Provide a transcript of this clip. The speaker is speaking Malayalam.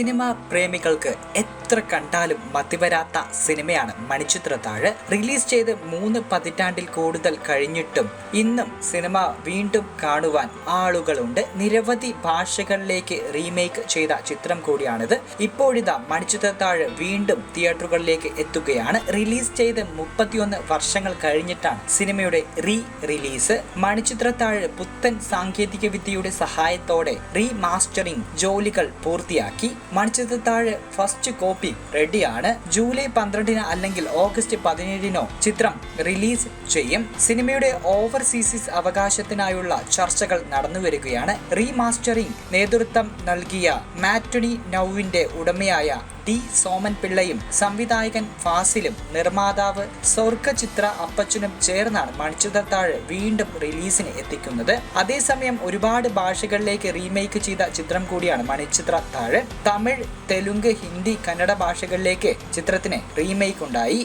സിനിമാ പ്രേമികൾക്ക് എത്ര കണ്ടാലും മതിവരാത്ത സിനിമയാണ് മണിച്ചിത്രത്താഴ് റിലീസ് ചെയ്ത് മൂന്ന് പതിറ്റാണ്ടിൽ കൂടുതൽ കഴിഞ്ഞിട്ടും ഇന്നും സിനിമ വീണ്ടും കാണുവാൻ ആളുകളുണ്ട്. നിരവധി ഭാഷകളിലേക്ക് റീമേക്ക് ചെയ്ത ചിത്രം കൂടിയാണിത്. ഇപ്പോഴിതാ മണിച്ചിത്രത്താഴ് വീണ്ടും തിയേറ്ററുകളിലേക്ക് എത്തുകയാണ്. റിലീസ് ചെയ്ത് മുപ്പത്തിയൊന്ന് വർഷങ്ങൾ കഴിഞ്ഞിട്ടാണ് സിനിമയുടെ റീ റിലീസ് മണിച്ചിത്രത്താഴ് പുത്തൻ സാങ്കേതിക വിദ്യയുടെ സഹായത്തോടെ റീമാസ്റ്ററിംഗ് ജോലികൾ പൂർത്തിയാക്കി. മണിച്ചിത്രത്താഴ് ഫസ്റ്റ് കോപ്പി റെഡിയാണ് ജൂലൈ പന്ത്രണ്ടിന് അല്ലെങ്കിൽ ഓഗസ്റ്റ് പതിനേഴിനോ ചിത്രം റിലീസ് ചെയ്യും. സിനിമയുടെ ഓവർസീസീസ് അവകാശത്തിനായുള്ള ചർച്ചകൾ നടന്നു വരികയാണ്. റീമാസ്റ്ററിംഗ് നേതൃത്വം നൽകിയ മാറ്റുണി നൌവിന്റെ ഉടമയായ ടി. സോമൻ പിള്ളയും സംവിധായകൻ ഫാസിലും നിർമ്മാതാവ് സ്വർഗചിത്ര അപ്പച്ചനും ചേർന്നാണ് മണിച്ചിത്രത്താഴ് വീണ്ടും റിലീസിന് എത്തിക്കുന്നത്. അതേസമയം ഒരുപാട് ഭാഷകളിലേക്ക് റീമേക്ക് ചെയ്ത ചിത്രം കൂടിയാണ് മണിച്ചിത്ര താഴെ. തമിഴ് തെലുങ്ക് ഹിന്ദി കന്നഡ ഭാഷകളിലേക്ക് ചിത്രത്തിന് റീമേക്ക് ഉണ്ടായി.